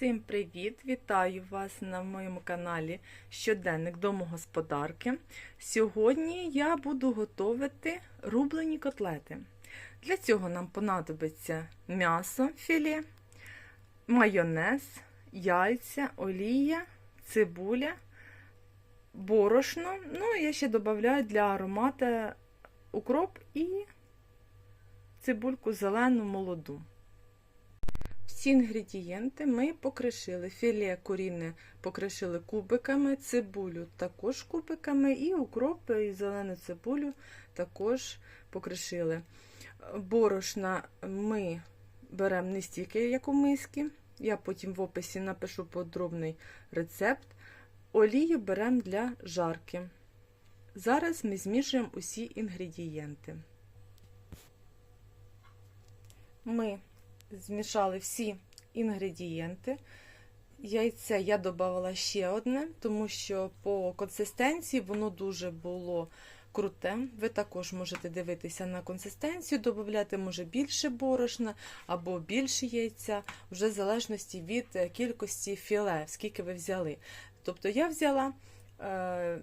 Всім привіт! Вітаю вас на моєму каналі Щоденник домогосподарки. Сьогодні я буду готувати рублені котлети. Для цього нам понадобиться м'ясо філе, майонез, яйця, олія, цибуля, борошно. Ну, я ще додаю для аромату укроп і цибульку зелену молоду. Всі інгредієнти ми покришили. Філе куріне покришили кубиками, цибулю також кубиками, і укроп і зелену цибулю також покришили. Борошна ми беремо не стільки, як у миски. Я потім в описі напишу подробний рецепт. Олію беремо для жарки. Зараз ми змішуємо усі інгредієнти. Ми змішали всі інгредієнти. Яйце я додавала ще одне, тому що по консистенції воно дуже було круте. Ви також можете дивитися на консистенцію, додати може більше борошна або більше яйця, вже в залежності від кількості філе, скільки ви взяли. Тобто я взяла е,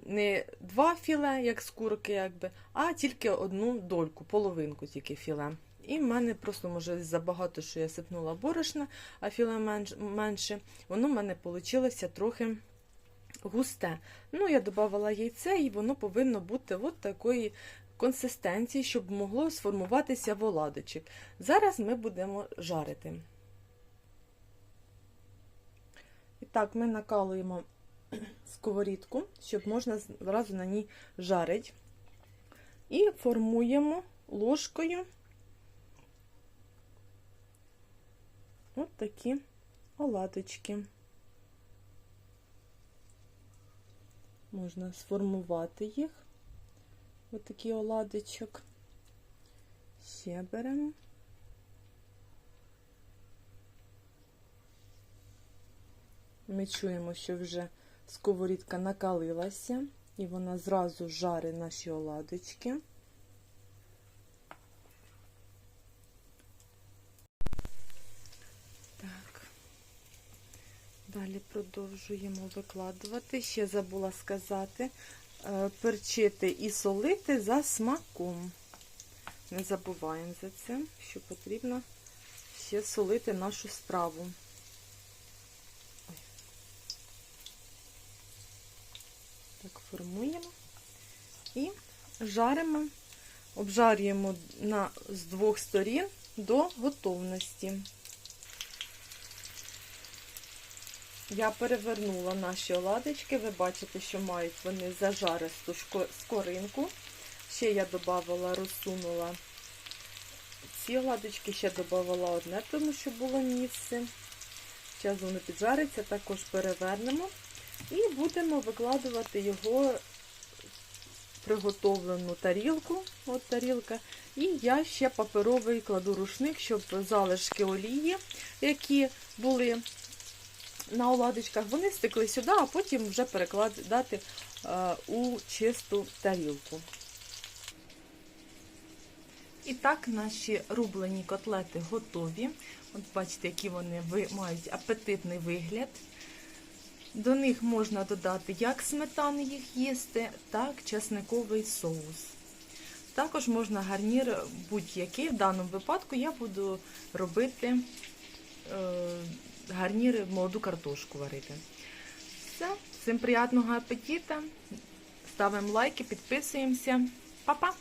не два філе, як з курки, якби, а тільки одну дольку, половинку тільки філе. І в мене просто, може, забагато, що я сипнула борошна, а філе менш, менше, воно в мене вийшло трохи густе. Ну, я додавала яйце, і воно повинно бути от такої консистенції, щоб могло сформуватися воладочок. Зараз ми будемо жарити. І так, ми накалуємо сковорідку, щоб можна зразу на ній жарити. І формуємо ложкою. От такі оладочки. Можна сформувати їх. Ось такий оладочок. Ще беремо. Ми чуємо, що вже сковорідка накалилася, і вона зразу жарить наші оладочки. Далі продовжуємо викладувати. Ще забула сказати, перчити і солити за смаком. Не забуваємо за це, що потрібно ще солити нашу страву. Формуємо і жаримо, обжарюємо на, з двох сторін до готовності. Я перевернула наші оладочки, ви бачите, що мають вони зажаристу скоринку. Ще я додавала, розсунула ці оладочки, ще додавала одне, тому що було місце. Зараз воно піджариться, також перевернемо і будемо викладувати його приготовлену тарілку. От тарілка. І я ще паперовий кладу рушник, щоб залишки олії, які були на оладочках, вони стекли сюди, а потім вже перекладати у чисту тарілку. І так, наші рублені котлети готові. От бачите, які вони мають апетитний вигляд. До них можна додати як сметани їх їсти, так і часниковий соус. Також можна гарнір будь-який. В даному випадку я буду робити. Е гарніри молоду картошку варити. Все, всім приятного апетита. Ставимо лайки, підписуємося. Па-па!